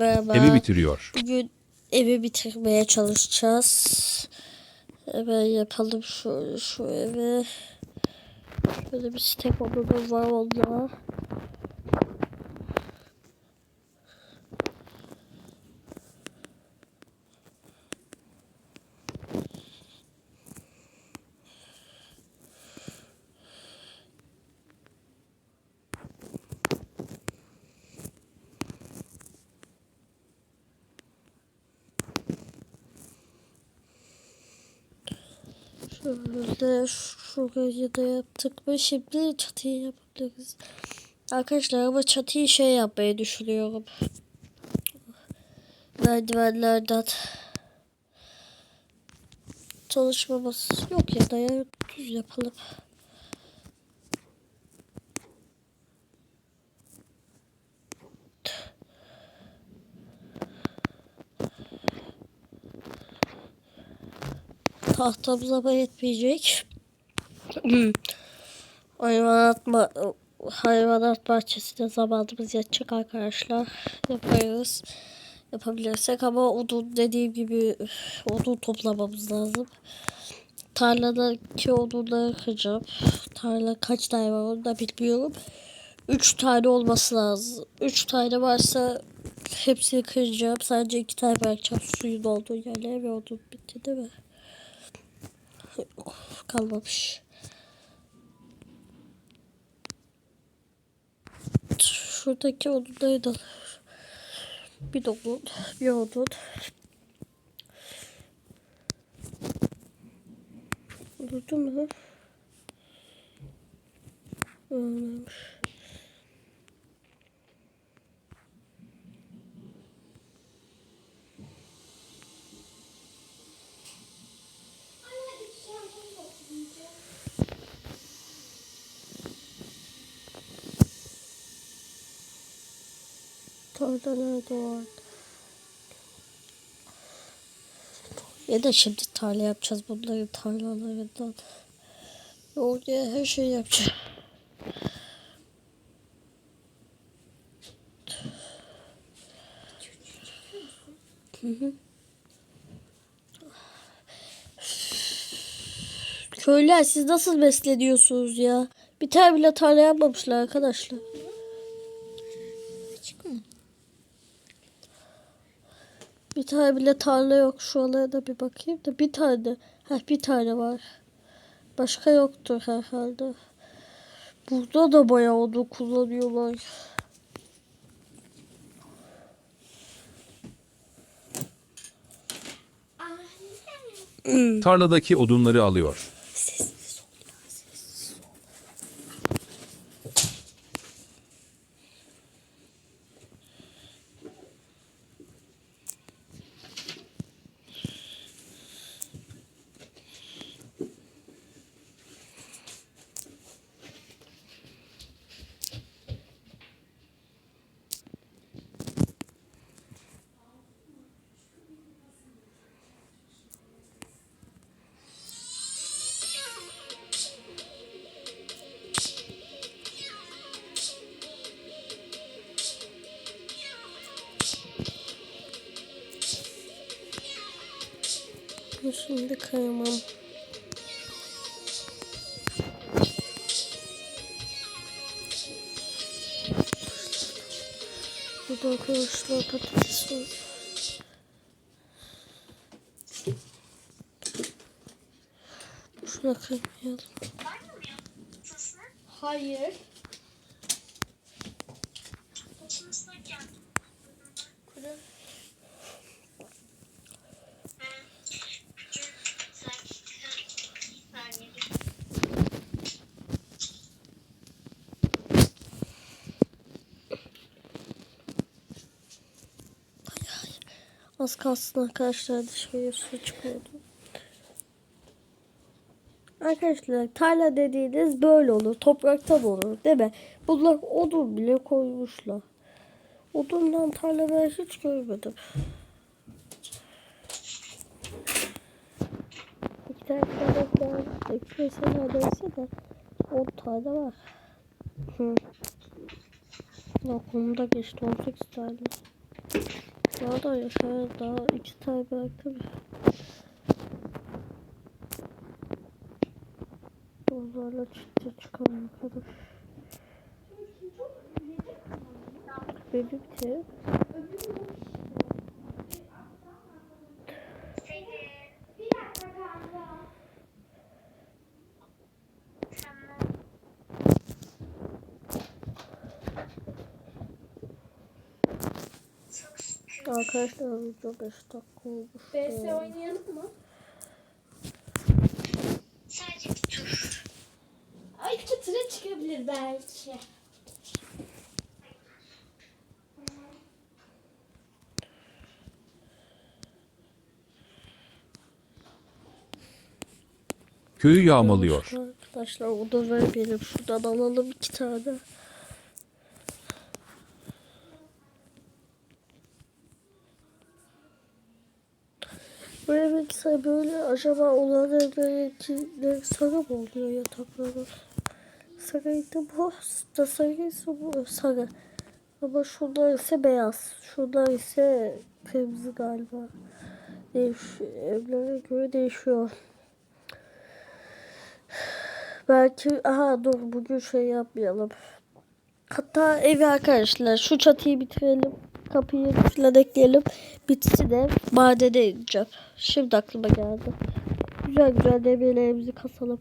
Merhaba. Evi bitiriyor. Bugün evi bitirmeye çalışacağız. Hemen yapalım şu, şu evi. Şöyle bir step odamız var onda. Şöyle şurayı da yaptık mı şimdi çatıyı yapabiliriz. Arkadaşlar ama çatıyı şey yapmayı düşünüyorum. Merdivenlerden çalışmamız yok ya da ya düz yapalım. Tahtamız ama yetmeyecek. hayvanat, hayvanat bahçesinde zamanımız yetecek arkadaşlar. Yaparız. Yapabilirsek ama odun dediğim gibi odun toplamamız lazım. Tarladaki odunları kıracağım. Tarla kaç tane var onu da bilmiyorum. 3 tane olması lazım. 3 tane varsa hepsini kıracağım. Sadece 2 tane bırakacağım suyun olduğu yerlere ve odun bitti değil mi? Kalmamış. Şuradaki odunları da bir odun, bir odun. Oldu mu? Olmamış. Orada nerede var? Ya da şimdi tarla yapacağız bunların tarlalarından. Oraya her şey yapacağız. Hı hı. Köylüler siz nasıl besleniyorsunuz ya? Bir tane bile tarla yapmamışlar arkadaşlar. Tane bile tarla yok. Şu alaya da bir bakayım da bir tane. Heh, bir tane var. Başka yoktur herhalde. Burada da bayağı odun kullanıyorlar. Tarladaki odunları alıyor. Bunu Şimdi kayamam. Burada arkadaşlar patates var. Şuna kaymayalım. Hayır. Az kalsın arkadaşlar dışarıya su çıkıyordu. Arkadaşlar tarla dediğiniz böyle olur. Topraktan olur değil mi? Bunlar odun bile koymuşlar. Odundan tarla ben hiç görmedim. İki tane tarla var. İki mesela neredeyse de 10 tane var. Hı. Bak onu da geçti 18 tane. Daha da yaşar. Daha iki tane bıraktım. Onlarla çıktı çıkamıyor kadar. Benimki. Bir dakika kaldı. Tamam. Çok şükür. Arkadaşlar video 5 dakika olmuş. BS oynayalım mı? Sadece bir tur. Ay çıtıra çıkabilir belki. Köyü yağmalıyor. Arkadaşlar o da vermeyelim. Şuradan alalım iki tane. Böyle böyle acaba onların belki sarı mı oluyor yatakları? Sarıydı bu. Da sarıysa bu sarı. Ama şunlar ise beyaz. Şunlar ise kırmızı galiba. Değişiyor. Evlere göre değişiyor. Belki aha dur bugün şey yapmayalım. Hatta evi arkadaşlar şu çatıyı bitirelim. Kapıyı falan ekleyelim. Bitsin de madene ineceğim. Şimdi aklıma geldi. Güzel güzel demirlerimizi kasalım.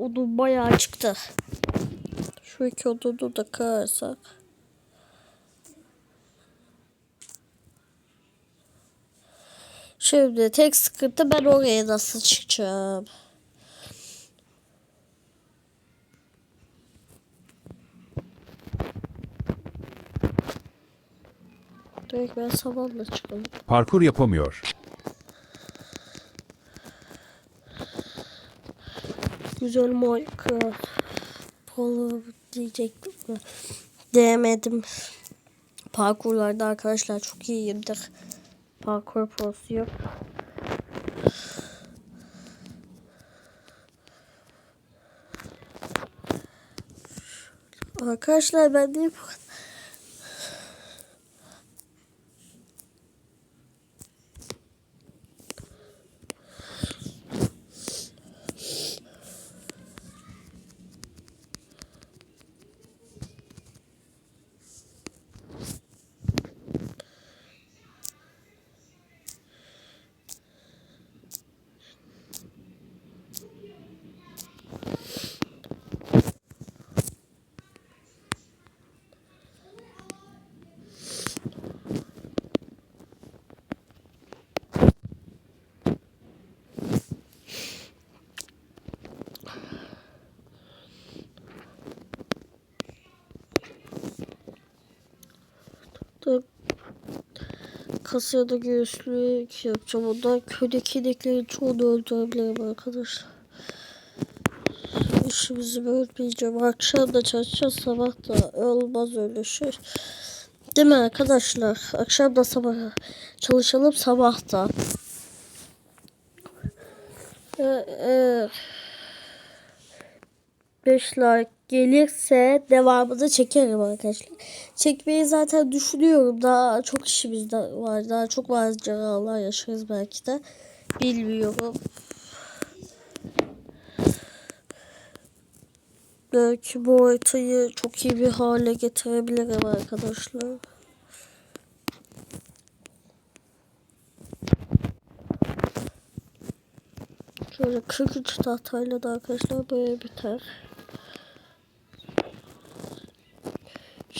Odun bayağı çıktı. Şu iki odunu da kırarsak. Şimdi tek sıkıntı ben oraya nasıl çıkacağım. Direkt ben sabahla çıkalım. Parkur yapamıyor. Güzel Minecraft. Polo diyecektim. Diyemedim. Parkurlarda arkadaşlar çok iyiyimdir. Parkur prosu yok. Arkadaşlar ben de da kasada göğüslük yapacağım. Ondan köydeki ineklerin çoğunu öldürebilirim arkadaşlar. İşimizi bölmeyeceğim. Akşam da çalışacağız. Sabah da olmaz öyle şey. Değil mi arkadaşlar? Akşam da sabah çalışalım. Sabah da. Ee, e, 5 like gelirse devamını çekerim arkadaşlar. Çekmeyi zaten düşünüyorum. Daha çok işimiz var. Daha çok maceralar yaşarız belki de. Bilmiyorum. Belki bu haritayı çok iyi bir hale getirebilirim arkadaşlar. Şöyle 43 tahtayla da arkadaşlar böyle biter.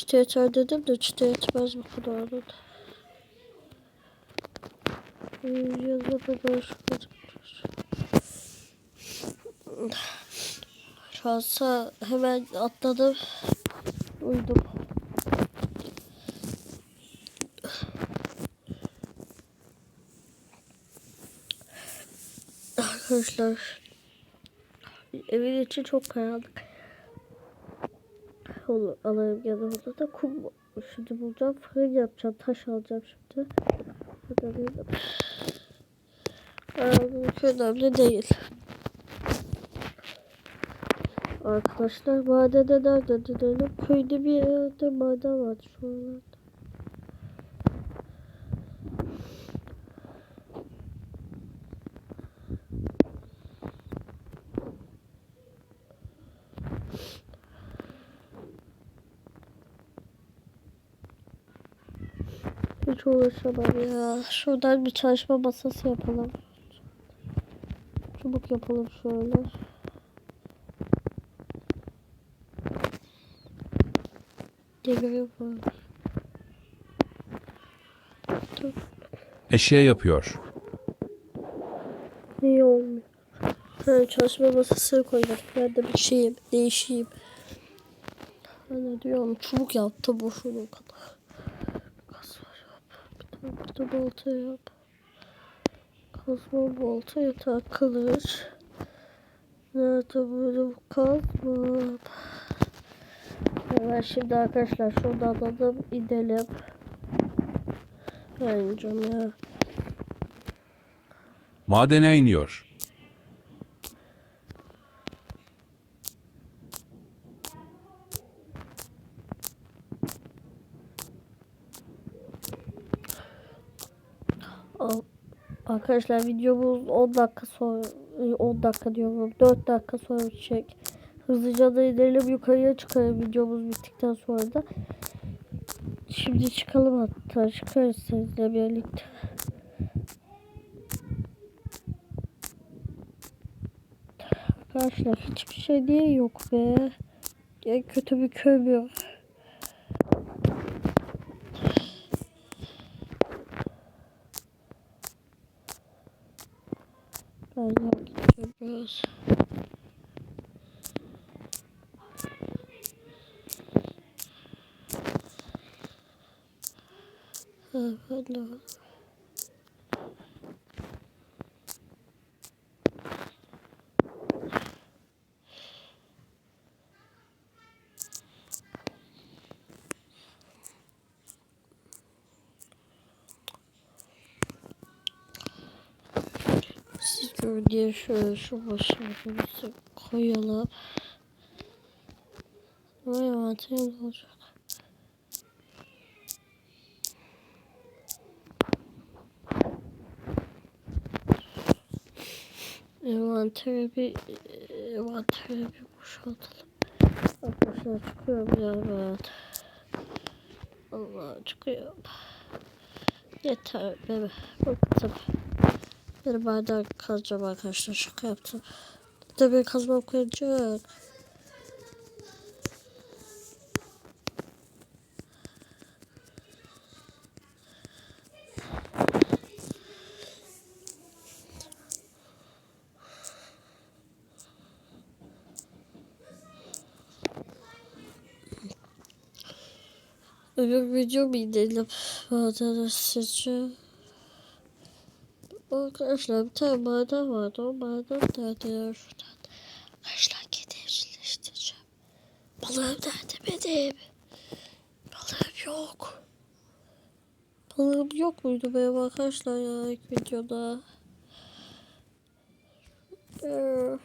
Çıta yeter dedim de çıta yetmez bu kadar da. Yazıda başladım. Şansa hemen atladım. Uyudum. Arkadaşlar evin içi çok karanlık. Onu alayım yanımda da kum şimdi bulacağım. Fırın yapacağım. Taş alacağım şimdi. Aa, bu hiç önemli değil. Arkadaşlar madene nerede gidelim? Köyde bir yerde maden var şu an. Hiç uğraşamam ya. Şuradan bir çalışma masası yapalım. Çubuk yapalım şöyle. Demir yapalım. Eşeğe yapıyor. Niye olmuyor? Ha, çalışma masasını koyacak. Ben de bir şeyim, değişeyim. De diyorum çubuk yaptı bu şunu kadar. Burada balta yap. Kazma balta yatak kılıç. Nerede bu kazma? Evet şimdi arkadaşlar şuradan alalım. Ben ineceğim ya. Madene iniyor. Arkadaşlar videomuz 10 dakika sonra 10 dakika diyorum 4 dakika sonra çek. Hızlıca da inelim yukarıya çıkarım videomuz bittikten sonra da. Şimdi çıkalım hatta çıkarız sizinle birlikte. Arkadaşlar hiçbir şey diye yok be. En kötü bir kömür. Ben gideceğim biraz. Diye şöyle şu başımızı koyalım. Ama envanterim olacak. Envanteri bir envanteri bir boşaltalım. Arkadaşlar çıkıyorum ya ben. Allah çıkıyorum. Yeter bebe. Bıktım. Bir bardak kazacağım arkadaşlar. Şaka yaptım. Tabii kazmam koyacak. Öbür video mu gidelim? Maden sizce? Arkadaşlar bir tane maden vardı. O maden nerede şuradan? Arkadaşlar kedi evcilleştireceğim. Balığım nerede benim? Balığım yok. Balığım yok muydu benim arkadaşlar ya ilk videoda? Ee,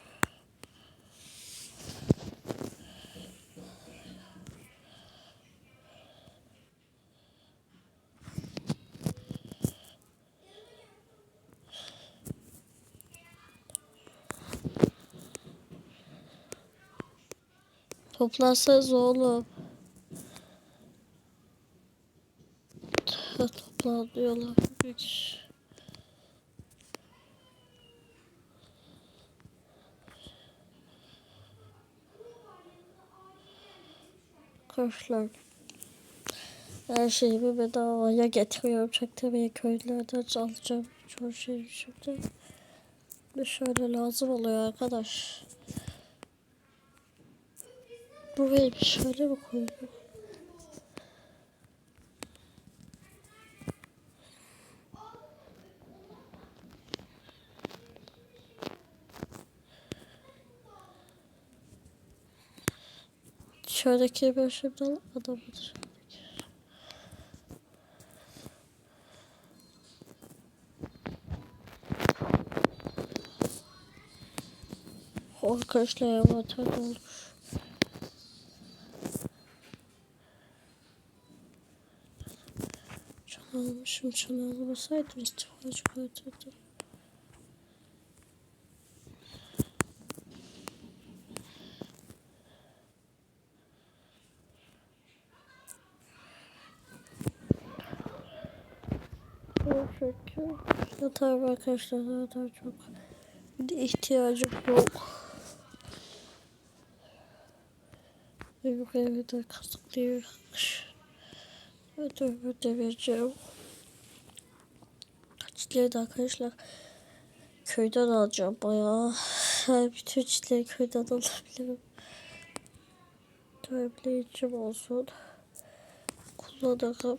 Toplansanız oğlum. Toplanıyorlar. Hiç. Arkadaşlar. Her şeyimi bedavaya getiriyorum. Çaktırmaya köylülerden alacağım. Çoğu şey şimdi. Bir şöyle lazım oluyor arkadaş. Bu benim şöyle mi koyayım? Şuradaki bir şimdi adamdır. Arkadaşlar envanter olmuş. Almışım. Çan almasaydım istifa çıkartırdım. Çünkü yatar arkadaşlar zaten çok bir de ihtiyacım yok. Büyük evde kazıklıyormuş. Evet öbür vereceğim. Çitleri arkadaşlar köyden alacağım bayağı. Bütün çitleri köyden alabilirim. Dövleyici olsun. Kullanırım.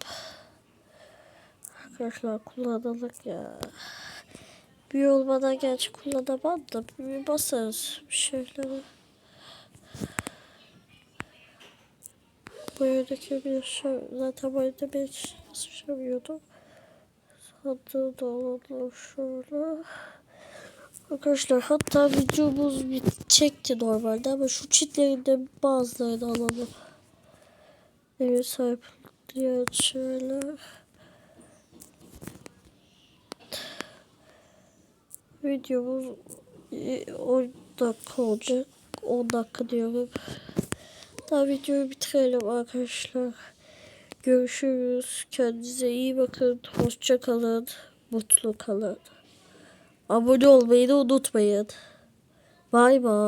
Arkadaşlar kullanalım ya. Bir olmadan gerçi kullanamam da bir basarız bir şeyleri. Bu bir şey zaten bu yerde ben hiç sıçramıyordum. Da alalım şöyle. Arkadaşlar hatta videomuz bitecekti normalde ama şu çitlerinde bazılarını alalım. Ev sahipliği şöyle. Videomuz e, 10 dakika olacak. 10 dakika diyorum. Daha videoyu bitirelim arkadaşlar. Görüşürüz. Kendinize iyi bakın. Hoşça kalın. Mutlu kalın. Abone olmayı da unutmayın. Bay bay.